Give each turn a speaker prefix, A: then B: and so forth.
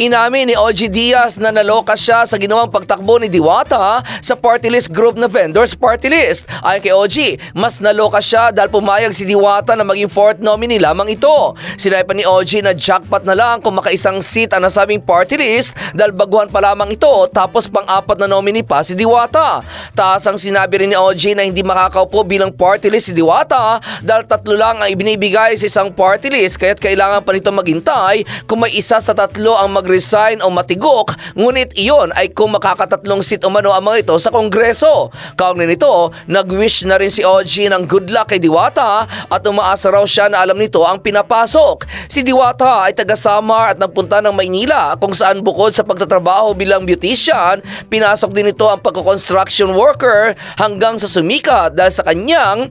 A: Inamin ni OG Diaz na naloka siya sa ginawang pagtakbo ni Diwata sa party list group na vendors party list. Ayon kay OG, mas naloka siya dahil pumayag si Diwata na maging fourth nominee lamang ito. Sinabi pa ni OG na jackpot na lang kung makaisang seat ang nasabing party list dahil baguhan pa lamang ito tapos pang-apat na nominee pa si Diwata. Taas ang sinabi rin ni OG na hindi makakaupo bilang party list si Diwata dahil tatlo lang ang ibinibigay sa isang party list kaya't kailangan pa nito maghintay kung may isa sa tatlo ang mag-resign o matigok ngunit iyon ay kung makakatatlong seat umano ang mga ito sa kongreso. Kaugnay nito, nag-wish na rin si OG ng good luck kay Diwata at umaasa raw siya na alam nito ang pinapasok. Si Diwata ay taga Samar at nagpunta ng Maynila kung saan bukod sa pagtatrabaho bilang beautician, pinasok din ito ang pagko-construction worker hanggang sa sumikat dahil sa kanyang